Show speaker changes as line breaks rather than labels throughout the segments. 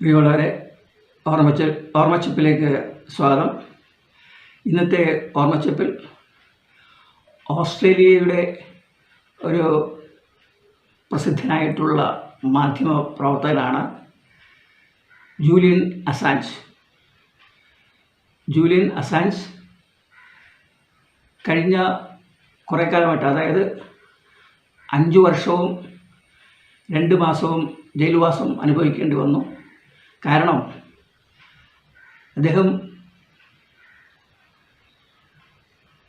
പ്രിയമുള്ളവരെ ഓർമ്മച്ച ഓർമ്മച്ചപ്പിലേക്ക് സ്വാഗതം. ഇന്നത്തെ ഓർമ്മച്ചപ്പിൽ ഓസ്ട്രേലിയയുടെ ഒരു പ്രസിദ്ധനായിട്ടുള്ള മാധ്യമ പ്രവർത്തകനാണ് ജൂലിയൻ അസാൻസ് ജൂലിയൻ അസാൻസ് കഴിഞ്ഞ കുറേ കാലമായിട്ട് അതായത് അഞ്ച് വർഷവും രണ്ട് മാസവും ജയിൽവാസം അനുഭവിക്കേണ്ടി വന്നു. കാരണം അദ്ദേഹം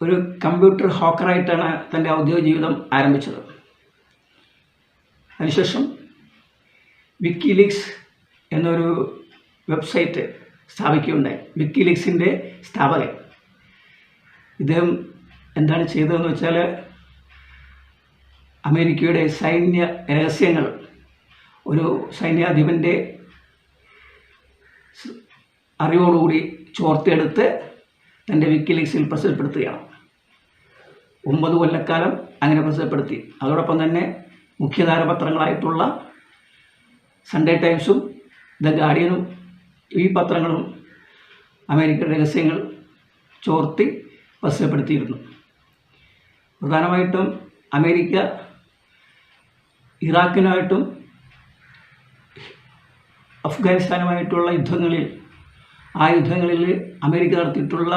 ഒരു കമ്പ്യൂട്ടർ ഹോക്കറായിട്ടാണ് തന്റെ ഔദ്യോഗിക ജീവിതം ആരംഭിച്ചത്. അതിനുശേഷം വിക്കിലീക്സ് എന്നൊരു വെബ്സൈറ്റ് സ്ഥാപിക്കുകയുണ്ടായി. വിക്കിലീക്സിന്റെ സ്ഥാപകൻ. ഇദ്ദേഹം എന്താണ് ചെയ്തതെന്ന് വെച്ചാൽ അമേരിക്കയുടെ സൈന്യ രഹസ്യങ്ങൾ ഒരു സൈന്യാധിപന്റെ അറിവോടുകൂടി ചോർത്തെടുത്ത് തന്റെ വിക്കിലീക്സിൽ പ്രസിദ്ധപ്പെടുത്തുകയാണ്. ഒമ്പത് കൊല്ലക്കാലം അങ്ങനെ പ്രസിദ്ധപ്പെടുത്തി. അതോടൊപ്പം തന്നെ മുഖ്യധാര പത്രങ്ങളായിട്ടുള്ള സൺഡേ ടൈംസും ദ ഗാർഡിയനും ഈ പത്രങ്ങളും അമേരിക്കൻ രഹസ്യങ്ങൾ ചോർത്തി പ്രസിദ്ധപ്പെടുത്തിയിരുന്നു. പ്രധാനമായിട്ടും അമേരിക്ക ഇറാഖിനായിട്ടും അഫ്ഗാനിസ്ഥാനുമായിട്ടുള്ള യുദ്ധങ്ങളിൽ ആ യുദ്ധങ്ങളിൽ അമേരിക്ക നടത്തിയിട്ടുള്ള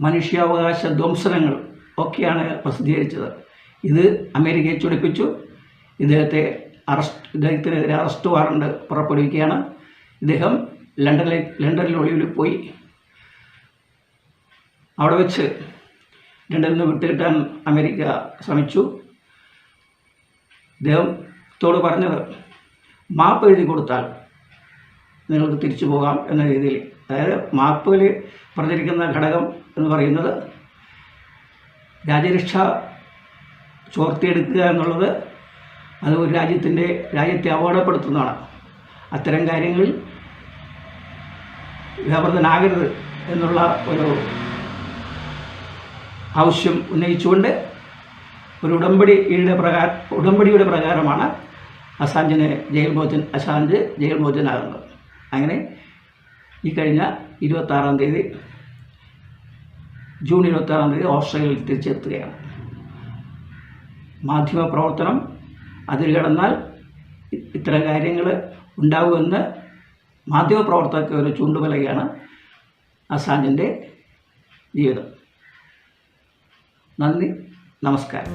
മനുഷ്യാവകാശ ധ്വംസനങ്ങൾ ഒക്കെയാണ് പ്രസിദ്ധീകരിച്ചത്. ഇത് അമേരിക്കയെ ചൊടിപ്പിച്ചു. ഇദ്ദേഹത്തെ അറസ്റ്റ് ഇദ്ദേഹത്തിനെതിരെ അറസ്റ്റ് വാറണ്ട് പുറപ്പെടുവിക്കുകയാണ്. ഇദ്ദേഹം ലണ്ടനിലെ ലണ്ടനിൽ ഒളിവിൽ പോയി. അവിടെ വെച്ച് ലണ്ടനിൽ നിന്ന് വിട്ടുകിട്ടാൻ അമേരിക്ക ശ്രമിച്ചു. ഇദ്ദേഹത്തോട് പറഞ്ഞത് മാപ്പ് എഴുതി കൊടുത്താൽ നിങ്ങൾക്ക് തിരിച്ചു പോകാം എന്ന രീതിയിൽ. അതായത് മാപ്പിൽ പറഞ്ഞിരിക്കുന്ന ഘടകം എന്ന് പറയുന്നത് രാജ്യരക്ഷ ചോർത്തിയെടുക്കുക എന്നുള്ളത് അത് ഒരു രാജ്യത്തിന്റെ രാജ്യത്തെ അപകടപ്പെടുത്തുന്നതാണ് അത്തരം കാര്യങ്ങളിൽ വ്യാപൃതനാകരുത് എന്നുള്ള ഒരു ആവശ്യം ഉന്നയിച്ചുകൊണ്ട് ഒരു ഉടമ്പടിയുടെ പ്രകാരം ഉടമ്പടിയുടെ പ്രകാരമാണ് അസാഞ്ചിന് ജയിൽ മോചൻ അസാഞ്ച് ജയിൽ മോചനാകുന്നത്. അങ്ങനെ ഈ കഴിഞ്ഞ ഇരുപത്താറാം തീയതി ജൂൺ ഇരുപത്താറാം തീയതി ഓസ്ട്രേലിയയിൽ തിരിച്ചെത്തുകയാണ്. മാധ്യമ പ്രവർത്തനം അതിൽ കിടന്നാൽ ഇത്തരം കാര്യങ്ങൾ ഉണ്ടാകുമെന്ന് മാധ്യമപ്രവർത്തകർക്ക് ഒരു ചൂണ്ടുമലയാണ് അസാഞ്ചിന്റെ ജീവിതം. നന്ദി നമസ്കാരം.